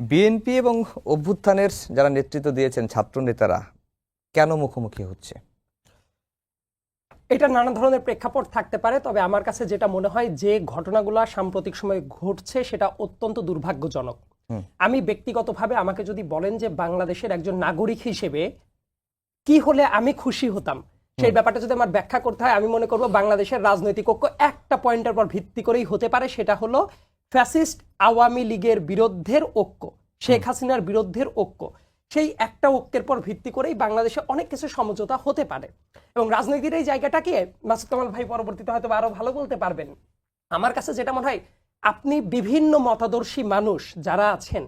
BNP এবং অভ্যুত্থানের যারা নেতৃত্ব দিয়েছেন ছাত্র নেতারা কেন মুখোমুখি হচ্ছে? এটা নানা ধরনের প্রেক্ষাপট থাকতে পারে তবে আমার কাছে যেটা মনে হয় যে ঘটনাগুলো সাম্প্রতিক সময়ে ঘটছে সেটা অত্যন্ত দুর্ভাগ্যজনক। আমি ব্যক্তিগতভাবে আমাকে যদি বলেন যে বাংলাদেশের একজন নাগরিক হিসেবে কি হলে আমি খুশি হতাম সেই ব্যাপারটা যদি আমার ব্যাখ্যা করতে হয় আমি মনে করব বাংলাদেশের রাজনৈতিক ঐক্য একটা পয়েন্টের পর ভিত্তি করেই হতে পারে সেটা হলো ফ্যাসিস্ট আওয়ামী লীগের বিরুদ্ধের ঐক্য শেখ হাসিনার বিরুদ্ধের ঐক্য সেই একটা ঐক্যের পর ভিত্তি করেই বাংলাদেশে অনেক কিছু সমঝোতা হতে পারে। এবং রাজনীতির এই জায়গাটাকে মাসুদ কামাল ভাই পরবর্তীতে হয়তো আরও ভালো বলতে পারবেন। আমার কাছে যেটা মনে হয় আপনি বিভিন্ন মতাদর্শী মানুষ যারা আছেন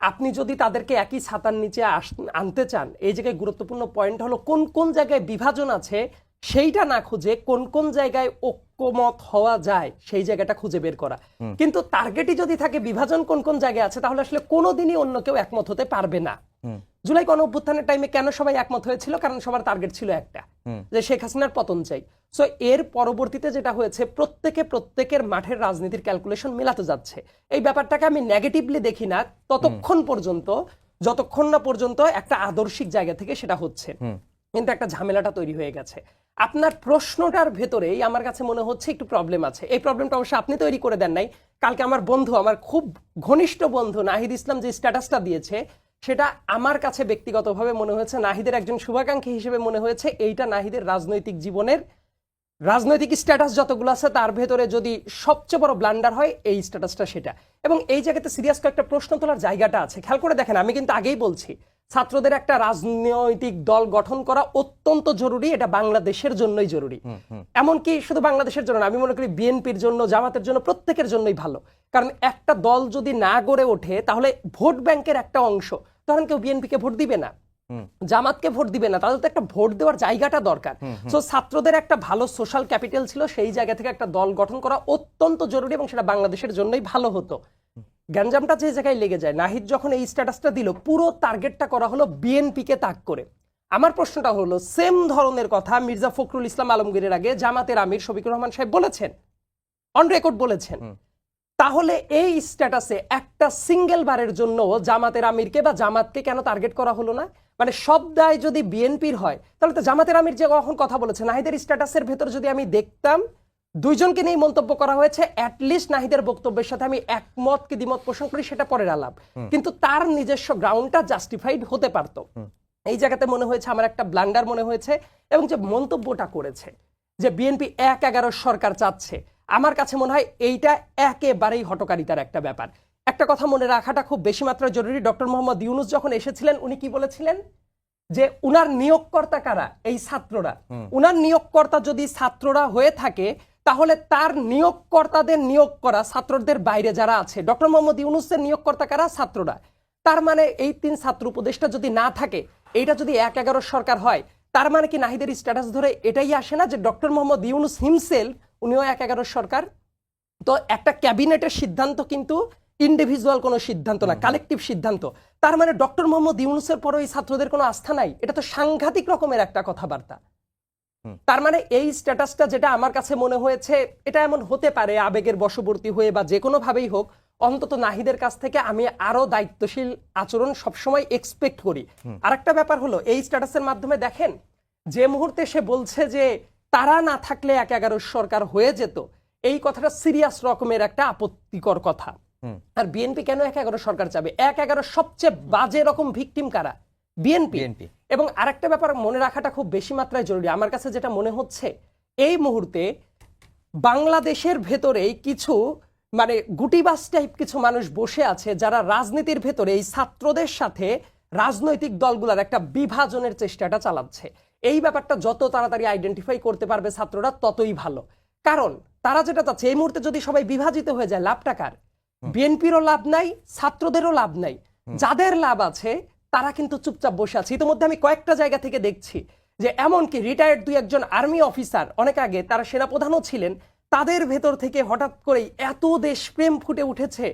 আপনি যদি তাদেরকে একই ছাতার নিচে আস- আনতে চান এই জায়গায় গুরুত্বপূর্ণ পয়েন্ট হলো কোন কোন জায়গায় বিভাজন আছে সেইটা না খুঁজে কোন কোন জায়গায় ঐক্যমত হওয়া যায় সেই জায়গাটা খুঁজে বের করা। কিন্তু টার্গেটই যদি থাকে বিভাজন কোন কোন জায়গায় আছে তাহলে আসলে কোনোদিনই অন্য কেউ একমত হতে পারবে না। জুলাই গণ অভ্যুত্থানের টাইমে কেন সবাই একমত হয়েছিল? কারণ সবার টার্গেট ছিল একটা। যে শেখ হাসিনার পতন চাই। সো এর পরবর্তীতে যেটা হয়েছে প্রত্যেকে প্রত্যেকের মাঠের রাজনীতির ক্যালকুলেশন মেলাতে যাচ্ছে। এই ব্যাপারটাকে আমি নেগেটিভলি দেখি না। ততক্ষণ পর্যন্ত যতক্ষণ না পর্যন্ত একটা আদর্শিক জায়গা থেকে সেটা হচ্ছে। কিন্তু একটা ঝামেলাটা তৈরি হয়ে গেছে। আপনার প্রশ্নটার ভেতরেই আমার কাছে মনে হচ্ছে একটু প্রবলেম আছে। এই প্রবলেমটা অবশ্য আপনি তৈরি করে দেন নাই। কালকে আমার বন্ধু, আমার খুব ঘনিষ্ঠ বন্ধু নাহিদ ইসলাম যে স্ট্যাটাসটা দিয়েছে, সেটা আমার কাছে ব্যক্তিগতভাবে মনে হয়েছে নাহিদের একজন শুভাকাঙ্ক্ষী হিসেবে মনে হয়েছে। এইটা নাহিদের রাজনৈতিক জীবনের রাজনৈতিক স্ট্যাটাস যতগুলো আছে, তার ভেতরে যদি সবচেয়ে বড় ব্লান্ডার হয়, এই স্ট্যাটাসটা সেটা। এবং এই জায়গাতে সিরিয়াস কয়েকটা প্রশ্ন তোলার জায়গাটা আছে। খেয়াল করে দেখেন, আমি কিন্তু আগেই বলছি ছাত্রদের একটা রাজনৈতিক দল গঠন করা অত্যন্ত জরুরি এটা বাংলাদেশের জন্যই জরুরি। এমনকি শুধু বাংলাদেশের জন্য আমি মনে করি বিএনপির জন্য জামাতের জন্য প্রত্যেকের জন্যই ভালো। কারণ একটা দল যদি না গড়ে ওঠে তাহলে ভোট ব্যাংকের একটা অংশ তখন কেউ বিএনপিকে ভোট দিবে না জামাতকে ভোট দিবে না তাদের তো একটা ভোট দেওয়ার জায়গাটা দরকার। সো ছাত্রদের একটা ভালো সোশ্যাল ক্যাপিটাল ছিল সেই জায়গা থেকে একটা দল গঠন করা অত্যন্ত জরুরি এবং সেটা বাংলাদেশের জন্যই ভালো হতো। গ্যাঞ্জামটা যে জায়গায় লেগে যায় নাহিদ যখন এই স্ট্যাটাসটা দিল পুরো টার্গেটটা করা হলো বিএনপিকে তাক করে। আমার প্রশ্নটা হলো সেম ধরনের কথা মির্জা ফখরুল ইসলাম আলমগীরের আগে জামাতের আমির শফিকুর রহমান সাহেব বলেছেন অন রেকর্ড বলেছেন। তাহলে এই স্ট্যাটাসে একটা সিঙ্গেল বারের জন্য জামাতের আমিরকে বা জামাতকে কেন টার্গেট করা হলো না? মানে সব দায় যদি বিএনপির হয় তাহলে তো জামাতের আমির যে কখন কথা বলেছে নাহিদের স্ট্যাটাসের ভেতর যদি আমি দেখতাম দুইজনকে নিয়ে মন্তব্য করা হয়েছে। অ্যাটলিস্ট নাহিদের বক্তব্যের সাথে আমি একমত কি দ্বিমত পোষণ করি সেটা পরের আলাপ। কিন্তু তার নিজস্ব গ্রাউন্ডটা জাস্টিফাইড হতে পারতো। এই জায়গাতে মনে হয়েছে আমার একটা ব্লান্ডার মনে হয়েছে এবং যে মন্তব্যটা করেছে যে বিএনপি এক এগারো সরকার চাচ্ছে আমার কাছে মনে হয় এইটা একেবারেই হটকারিতার একটা ব্যাপার। একটা কথা মনে রাখাটা খুব বেশি মাত্রায় জরুরি। ডক্টর মোহাম্মদ ইউনুস যখন এসেছিলেন উনি কি বলেছিলেন? যে উনার নিয়োগকর্তা কারা? এই ছাত্ররা। উনার নিয়োগকর্তা যদি ছাত্ররা হয়ে থাকে তাহলে তার নিয়োগকর্তাদের নিয়োগ করা ছাত্রদের বাইরে যারা আছে ডক্টর মোহাম্মদ ইউনুসের নিয়োগকর্তা কারা? ছাত্ররা। তার মানে এই তিন ছাত্র উপদেষ্টা যদি না থাকে এইটা যদি এক এগারো সরকার হয় তার মানে কি নাহিদের স্ট্যাটাস ধরে এটাই আসে না যে ডক্টর মোহাম্মদ ইউনুস হিমসেল উনিও এক এগারো সরকার? তো একটা ক্যাবিনেটের সিদ্ধান্ত কিন্তু ইন্ডিভিজুয়াল কোনো সিদ্ধান্ত না কালেকটিভ সিদ্ধান্ত। তার মানে ডক্টর মোহাম্মদ ইউনুসের পরও এই ছাত্রদের কোনো আস্থা নাই? এটা তো সাংঘাতিক রকমের একটা কথাবার্তা। তার মানে এই স্ট্যাটাসটা যেটা আমার কাছে মনে হয়েছে এটা এমন হতে পারে আবেগের বশবর্তী হয়ে বা যে কোনো ভাবেই হোক অন্তত নাহিদের কাছ থেকে আমি আরও দায়িত্বশীল আচরণ সবসময় এক্সপেক্ট করি। আরেকটা ব্যাপার হলো এই স্ট্যাটাসের মাধ্যমে দেখেন যে মুহূর্তে সে বলছে যে তারা না থাকলে এক এগারো সরকার হয়ে যেত এই কথাটা সিরিয়াস রকমের একটা আপত্তিকর কথা। আর বিএনপি কেন এক এগারো সরকার চাবে? এক এগারো সবচেয়ে বাজে রকম ভিকটিম কারা? বিএনপি BNP এবং আরেকটা ব্যাপার মনে রাখাটা খুব বেশি মাত্রায় জরুরি। আমার কাছে যেটা মনে হচ্ছে এই মুহূর্তে বাংলাদেশের ভেতরেই কিছু মানে গুটিবাস টাইপ কিছু মানুষ বসে আছে যারা রাজনীতির ভেতরে এই ছাত্রদের সাথে রাজনৈতিক দলগুলোর একটা বিভাজনের চেষ্টাটা চালাচ্ছে। এই ব্যাপারটা যত তাড়াতাড়ি আইডেন্টিফাই করতে পারবে ছাত্ররা ততই ভালো। কারণ তারা যেটা চাচ্ছে এই মুহূর্তে যদি সবাই বিভাজিত হয়ে যায় লাভ টাকার বিএনপিরও লাভ নাই ছাত্রদেরও লাভ নাই। যাদের লাভ আছে তারা কিন্তু চুপচাপ বসে আছে। ইতিমধ্যে আমি কয়েকটা জায়গা থেকে দেখছি যে এমনকি রিটায়ার্ড দুই একজন আর্মি অফিসার অনেক আগে তারা সেনাপ্রধানও ছিলেন তাদের ভেতর থেকে হঠাৎ করেই এত দেশপ্রেম ফুটে উঠেছে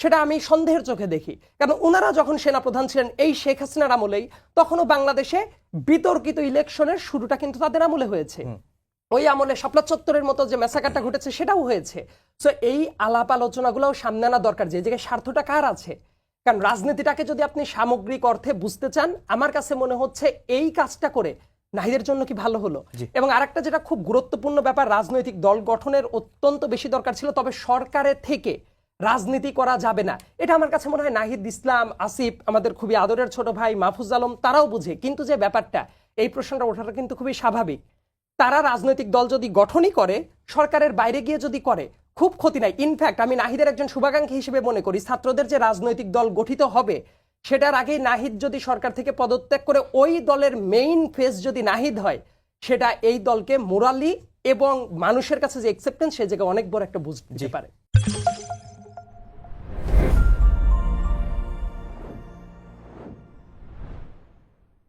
সেটা আমি সন্দেহের চোখে দেখি। কারণ ওনারা যখন সেনাপ্রধান ছিলেন এই শেখ হাসিনার আমলেই তখনও বাংলাদেশে বিতর্কিত ইলেকশনের শুরুটা কিন্তু তাদের আমলে হয়েছে। ওই আমলে শাপলা চত্বরের মতো যে মেসাকারটা ঘটেছে সেটাও হয়েছে। তো এই আলাপ আলোচনাগুলোও সামনে আনা দরকার যে জায়গায় স্বার্থটা কার আছে? কারণ রাজনীতিটাকে যদি আপনি সামগ্রিক অর্থে বুঝতে চান আমার কাছে মনে হচ্ছে এই কাজটা করে নাহিদের জন্য কি ভালো হলো। এবং আরেকটা যেটা খুব গুরুত্বপূর্ণ ব্যাপার রাজনৈতিক দল গঠনের অত্যন্ত বেশি দরকার ছিল তবে সরকারের থেকে রাজনীতি করা যাবে না। এটা আমার কাছে মনে হয় নাহিদ ইসলাম আসিফ আমাদের খুবই আদরের ছোট ভাই মাহফুজ আলম তারাও বুঝে। কিন্তু যে ব্যাপারটা এই প্রশ্নটা ওঠাটা কিন্তু খুবই স্বাভাবিক। তারা রাজনৈতিক দল যদি গঠনই করে সরকারের বাইরে গিয়ে যদি করে খুব ক্ষতি নাই। ইনফ্যাক্ট আমি নাহিদের একজন শুভাকাঙ্ক্ষী হিসেবে মনে করি ছাত্রদের যে রাজনৈতিক দল গঠিত হবে সেটার আগেই নাহিদ যদি সরকার থেকে পদত্যাগ করে ওই দলের মেইন ফেস যদি নাহিদ হয় সেটা এই দলকে মোরালি এবং মানুষের কাছে যে অ্যাকসেপ্টেন্স সে জায়গায় অনেক বড় একটা বুঝতে দিতে পারে।